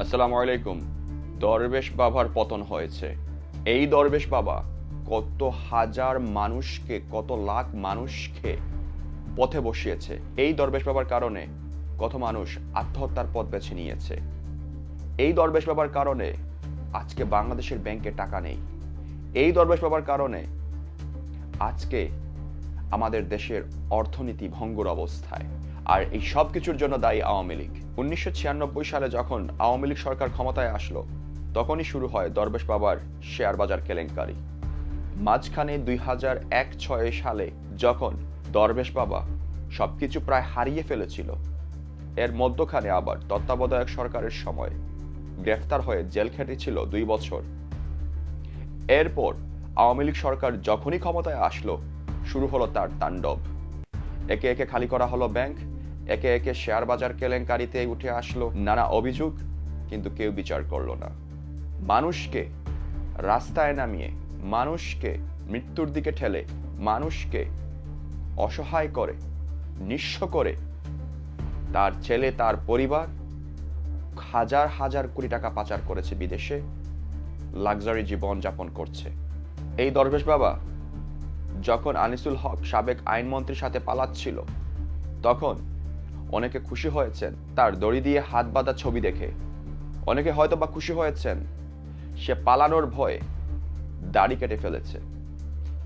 আসসালামু আলাইকুম। দরবেশ বাবার পতন হয়েছে। এই দরবেশ বাবা কত হাজার মানুষকে, কত লাখ মানুষকে পথে বসিয়েছে। এই দরবেশ বাবার কারণে কত মানুষ আত্মহত্যার পথ বেছে নিয়েছে। এই দরবেশ বাবার কারণে আজকে বাংলাদেশের ব্যাংকে টাকা নেই। এই দরবেশ বাবার কারণে আজকে আমাদের দেশের অর্থনীতি ভঙ্গুর অবস্থায়। আর এই সব কিছুর জন্য দায়ী আওয়ামী লীগ। উনিশশো ছিয়ানব্বই সালে যখন আওয়ামী লীগ সরকার ক্ষমতায় আসলো, তখনই শুরু হয় দরবেশ বাবার শেয়ার বাজার কেলেঙ্কারি। মাঝখানে দুই হাজার এক ছয় সালে যখন দরবেশ বাবা সবকিছু প্রায় হারিয়ে ফেলেছিল, এর মধ্যখানে আবার তত্ত্বাবধায়ক সরকারের সময় গ্রেফতার হয়ে জেল খেটেছিল দুই বছর। এরপর আওয়ামী লীগ সরকার যখনই ক্ষমতায় আসলো, শুরু হলো তার তাণ্ডব। একে একে খালি করা হলো ব্যাংক একে একে শেয়ার বাজার কেলেঙ্কারিতে উঠে আসলো নানা অভিযোগ, কিন্তু কেউ বিচার করল না। মানুষকে রাস্তায় নামিয়ে, মানুষকে মৃত্যুর দিকে ঠেলে, মানুষকে অসহায় করে, নিঃস্ব করে, তার ছেলে, তার পরিবার হাজার হাজার কোটি টাকা পাচার করেছে বিদেশে, লাক্সারি জীবন যাপন করছে। এই দরবেশ বাবা যখন আনিসুল হক সাবেক আইনমন্ত্রীর সাথে পালাচ্ছিল, তখন অনেকে খুশি হয়েছেন, তার দড়ি দিয়ে হাত বাঁধা ছবি দেখে। অনেকে হয়তো বা খুশি হয়েছেন, সে পালানোর ভয়ে দাড়ি কেটে ফেলেছে।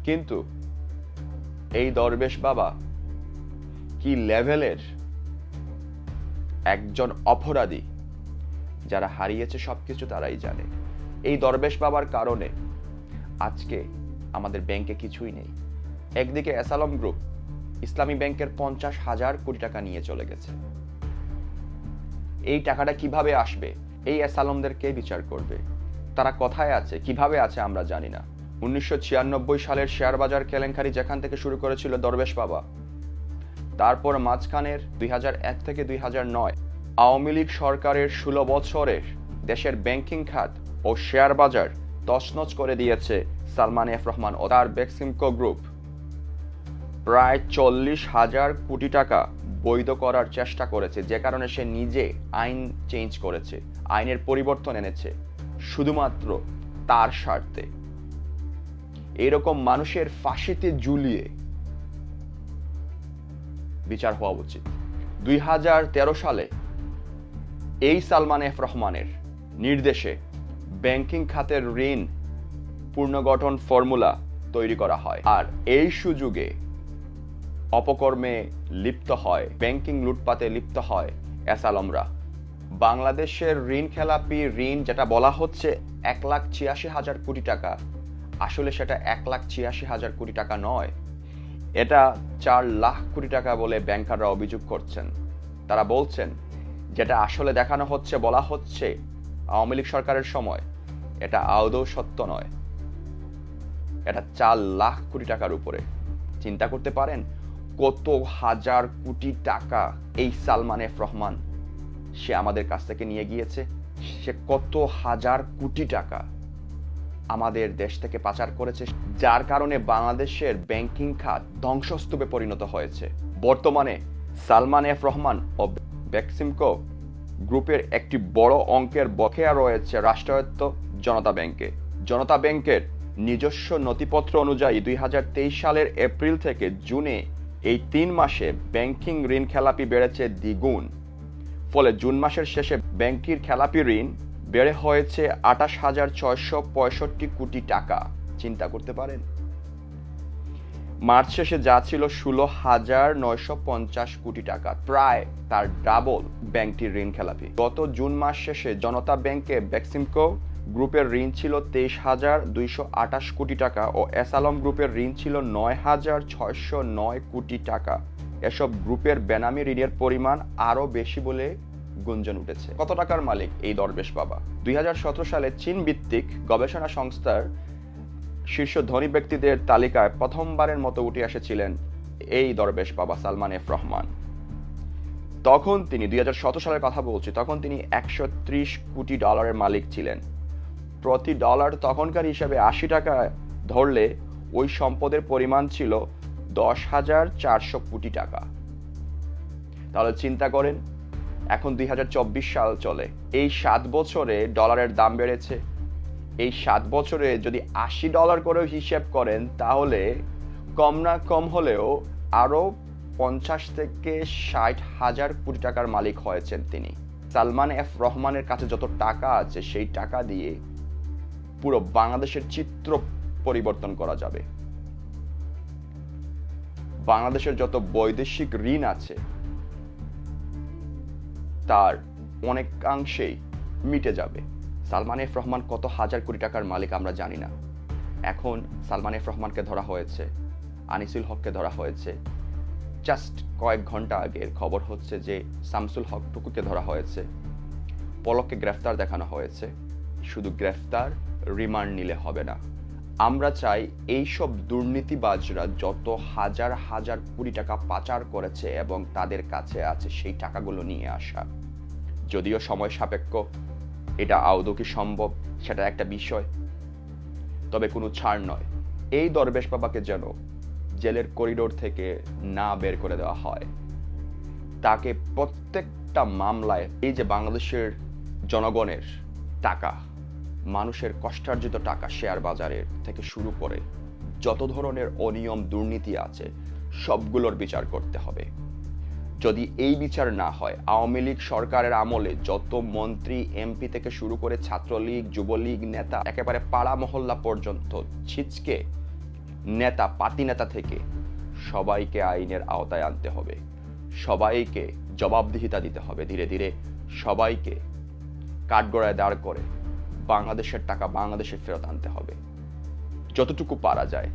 কিন্তু এই দরবেশ বাবা কি লেভেলের একজন অপরাধী যারা হারিয়েছে সবকিছু তারাই জানে। এই দরবেশ বাবার কারণে আজকে আমাদের ব্যাংকে কিছুই নেই। একদিকে অ্যাসালম গ্রুপ ইসলামী ব্যাংকের পঞ্চাশ হাজার কোটি টাকা নিয়ে চলে গেছে। এই টাকাটা কীভাবে আসবে? এই অ্যাসালমদের কে বিচার করবে। তারা কোথায় আছে? কীভাবে আছে আমরা জানি না। উনিশশো ছিয়ানব্বই সালের শেয়ার বাজার কেলেঙ্কারি যেখান থেকে শুরু করেছিল দরবেশ বাবা। তারপর মাঝখানের দুই হাজার এক থেকে দুই নয় আওয়ামী লীগ সরকারের ষোলো বছরের দেশের ব্যাংকিং খাত ও শেয়ার বাজার তছনছ করে দিয়েছে সালমান এফ রহমান ও তার বেক্সিমকো গ্রুপ। প্রায় চল্লিশ হাজার কোটি টাকা বৈধ করার চেষ্টা করেছে, যে কারণে সে নিজে আইন চেঞ্জ করেছে, আইনের পরিবর্তন এনেছে, শুধুমাত্র তার স্বার্থে। এরকম মানুষের ফাঁসিতে ঝুলিয়ে বিচার হওয়া উচিত। দুই হাজার তেরো সালে এই সালমান এফ রহমানের নির্দেশে ব্যাংকিং খাতের ঋণ পুনর্গঠন ফর্মুলা তৈরি করা হয়। আর এই সুযোগে অপকর্মে লিপ্ত হয় ব্যাংকিং লুটপাতে লিপ্ত হয় অ্যাসালমরা। বাংলাদেশের ঋণ খেলাপি, ঋণ যেটা বলা হচ্ছে এক লাখ ছিয়াশি হাজার কোটি টাকা, আসলে সেটা এক লাখ ছিয়াশি হাজার কোটি টাকা নয়। এটা চার লাখ কোটি টাকা বলে ব্যাংকাররা অভিযোগ করছেন। তারা বলছেন, যেটা আসলে দেখানো হচ্ছে, বলা হচ্ছে আওয়ামী লীগ সরকারের সময়, এটা আদৌ সত্য নয়। এটা চার লাখ কোটি টাকার উপরে। চিন্তা করতে পারেন কত হাজার কোটি টাকা এই সালমান এফ রহমান সে আমাদের কাছ থেকে নিয়ে গিয়েছে। সে কত হাজার কোটি টাকা আমাদের দেশ থেকে পাচার করেছে, যার কারণে বাংলাদেশের ব্যাংকিং খাত ধ্বংসস্তূপে পরিণত হয়েছে। বর্তমানে সালমান এফ রহমান ও বেক্সিমকো গ্রুপের একটি বড় অঙ্কের বকেয়া রয়েছে রাষ্ট্রায়ত্ত জনতা ব্যাংকে। জনতা ব্যাংকের নিজস্ব নথিপত্র অনুযায়ী দুই হাজার তেইশ সালের এপ্রিল থেকে জুনে এই তিন মাসে ব্যাংকিং ঋণ খেলাপি বেড়েছে দ্বিগুণ। ফলে জুন মাসের শেষে ব্যাংকির খেলাপি ঋণ বেড়ে হয়েছে আঠাশ হাজার ছয়শো পঁয়ষট্টি কোটি টাকা। চিন্তা করতে পারেন। মার্চ শেষে যা ছিল ষোলো হাজার নয়শো পঞ্চাশ কোটি টাকা, প্রায় তার ডাবল ব্যাংকটির ঋণ খেলাপি। গত জুন মাস শেষে জনতা ব্যাংকে বেক্সিমকো গ্রুপের ঋণ ছিল তেইশ হাজার দুইশো আঠাশ কোটি টাকা ও এসালম গ্রুপের ঋণ ছিল নয় হাজার ছয়শো নয় কোটি টাকা। এসব গ্রুপের বেনামি ঋণের পরিমাণ আরও বেশি বলে গুঞ্জন উঠেছে। কত টাকার মালিক এই দরবেশ বাবা? দুই হাজার সতেরো সালে চীন ভিত্তিক গবেষণা সংস্থার শীর্ষ ধনী ব্যক্তিদের তালিকায় প্রথমবারের মতো উঠে এসেছিলেন এই দরবেশ বাবা সালমান এফ রহমান। তখন তিনি দুই হাজার সতেরো সালের কথা বলছি, তখন তিনি একশো ত্রিশ কোটি ডলারের মালিক ছিলেন। প্রতি ডলার তখনকার হিসাবে আশি টাকা ধরলে ওই সম্পদের পরিমাণ ছিল দশ হাজার চারশো কোটি টাকা। তাহলে চিন্তা করেন, এখন দুই হাজার চব্বিশ সাল চলে। এই সাত বছরে ডলারের দাম বেড়েছে। এই সাত বছরে যদি আশি ডলার করেও হিসেব করেন, তাহলে কম না কম হলেও আরও পঞ্চাশ থেকে ষাট হাজার কোটি টাকার মালিক হয়েছেন তিনি। সালমান এফ রহমানের কাছে যত টাকা আছে, সেই টাকা দিয়ে পুরো বাংলাদেশের চিত্র পরিবর্তন করা যাবে। বাংলাদেশের যত বৈদেশিক ঋণ আছে, তার অনেকাংশেই মিটে যাবে। সালমান এফ রহমান কত হাজার কোটি টাকার মালিক আমরা জানি না। এখন সালমান এফ রহমানকে ধরা হয়েছে, আনিসুল হককে ধরা হয়েছে। জাস্ট কয়েক ঘণ্টা আগের খবর হচ্ছে যে শামসুল হক টুকুকে ধরা হয়েছে। পলককে গ্রেফতার দেখানো হয়েছে। শুধু গ্রেফতার রিমান্ড নিলে হবে না। আমরা চাই এইসব দুর্নীতিবাজরা যত হাজার হাজার কোটি টাকা পাচার করেছে এবং তাদের কাছে আছে সেই টাকাগুলো নিয়ে আসা। যদিও সময় সাপেক্ষ, এটা আদৌ কি সম্ভব সেটা একটা বিষয়। তবে কোনো ছাড় নয়। এই দরবেশ বাবাকে যেন জেলের করিডোর থেকে না বের করে দেওয়া হয়। তাকে প্রত্যেকটা মামলায় এই যে বাংলাদেশের জনগণের টাকা মানুষের কষ্টার্জিত টাকা শেয়ার বাজারের থেকে শুরু করে যত ধরনের অনিয়ম, দুর্নীতি আছে, সবগুলোর বিচার করতে হবে। যদি এই বিচার না হয়, আওয়ামী লীগ সরকারের আমলে যত মন্ত্রী, এমপি থেকে শুরু করে ছাত্রলীগ, যুবলীগ, নেতা একেবারে পাড়া মহল্লা পর্যন্ত ছিচকে নেতা, পাতি নেতা থেকে সবাইকে আইনের আওতায় আনতে হবে। সবাইকে জবাবদিহিতা দিতে হবে ধীরে ধীরে। সবাইকে কাঠগড়ায় দাঁড় করে বাংলাদেশের টাকা বাংলাদেশে ফেরত আনতে হবে। যতটুকু পারা যায়,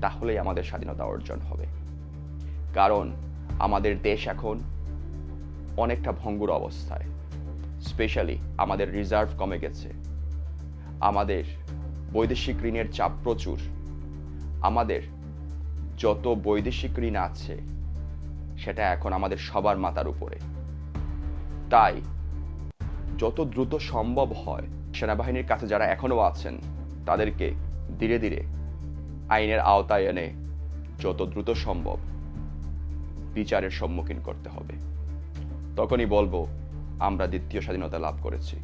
তাহলেই আমাদের স্বাধীনতা অর্জন হবে। কারণ আমাদের দেশ এখন অনেকটা ভঙ্গুর অবস্থায়। স্পেশালি আমাদের রিজার্ভ কমে গেছে। আমাদের বৈদেশিক ঋণের চাপ প্রচুর। আমাদের যত বৈদেশিক ঋণ আছে, সেটা এখন আমাদের সবার মাথার উপরে। তাই যত দ্রুত সম্ভব হয় সেনাবাহিনীর কাছে যারা এখনও আছেন, তাদেরকে ধীরে ধীরে আইনের আওতায় এনে যত দ্রুত সম্ভব বিচারের সম্মুখীন করতে হবে। তখনই বলব, আমরা দ্বিতীয় স্বাধীনতা লাভ করেছি।